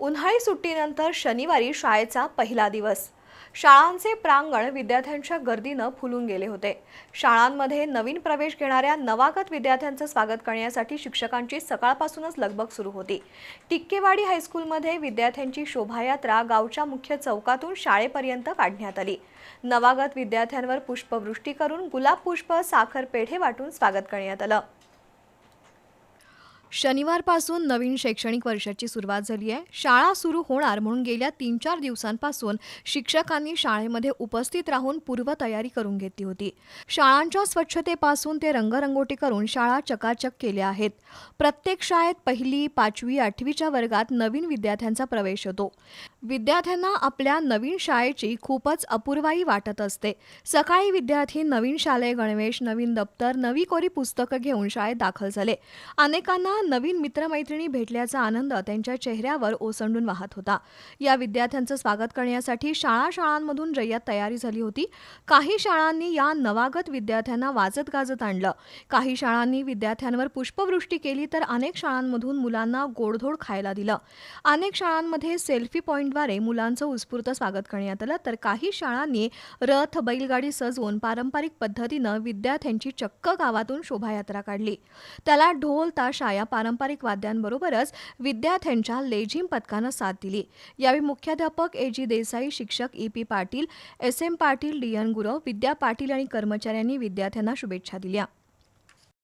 उन्हाळी सुट्टीनंतर शनिवारी शाळेचा पहिला दिवस. शाळांचे प्रांगण विद्यार्थ्यांच्या गर्दीनं फुलून गेले होते. शाळांमध्ये नवीन प्रवेश घेणाऱ्या नवागत विद्यार्थ्यांचं स्वागत करण्यासाठी शिक्षकांची सकाळपासूनच लगबग सुरू होती. टिक्केवाडी हायस्कूलमध्ये विद्यार्थ्यांची शोभायात्रा गावच्या मुख्य चौकातून शाळेपर्यंत काढण्यात आली. नवागत विद्यार्थ्यांवर पुष्पवृष्टी करून गुलाब पुष्प साखर पेढे वाटून स्वागत करण्यात आलं. शनिवारपासून नवीन शैक्षणिक वर्षाची सुरुवात झाली आहे. शाळा सुरू होणार म्हणून गेल्या तीन चार दिवसांपासून शिक्षकांनी शाळेमध्ये उपस्थित राहून पूर्वतयारी करून घेतली होती. शाळांच्या स्वच्छतेपासून ते रंगरंगोटी करून शाळा चकाचक केल्या आहेत. प्रत्येक शाळेत पहिली पाचवी आठवीच्या वर्गात नवीन विद्यार्थ्यांचा प्रवेश होतो. विद्यार्थ्यांना आपल्या नवीन शाळेची खूपच अपूर्वाई वाटत असते. सकाळी विद्यार्थी नवीन शालेय गणवेश नवीन दप्तर नवी कोरी पुस्तकं घेऊन शाळेत दाखल झाले. अनेकांना नवीन मित्रमैत्रिणी भेटल्याचा आनंद त्यांच्या चेहऱ्यावर ओसंडून वाहत होता. या विद्यार्थ्यांचं स्वागत करण्यासाठी शाळा शाळांमधून रय्यात तयारी झाली होती. काही शाळांनी या नवागत विद्यार्थ्यांना वाजत गाजत आणलं. काही शाळांनी विद्यार्थ्यांवर पुष्पवृष्टी केली तर अनेक शाळांमधून मुलांना गोडधोड खायला दिलं. अनेक शाळांमध्ये सेल्फी पॉईंटद्वारे मुलांचं उत्स्फूर्त स्वागत करण्यात आलं तर काही शाळांनी रथ बैलगाडी सजवून पारंपरिक पद्धतीनं विद्यार्थ्यांची चक्क गावातून शोभायात्रा काढली. त्याला ढोल ताशा या पारंपरिक वाद्यांबरोबरच विद्यार्थ्यांच्या लेझिम पथकानं साथ दिली. यावेळी मुख्याध्यापक ए जी देसाई शिक्षक E P Patil S M Patil D N Gurav Vidya Patil आणि कर्मचाऱ्यांनी विद्यार्थ्यांना शुभेच्छा दिल्या.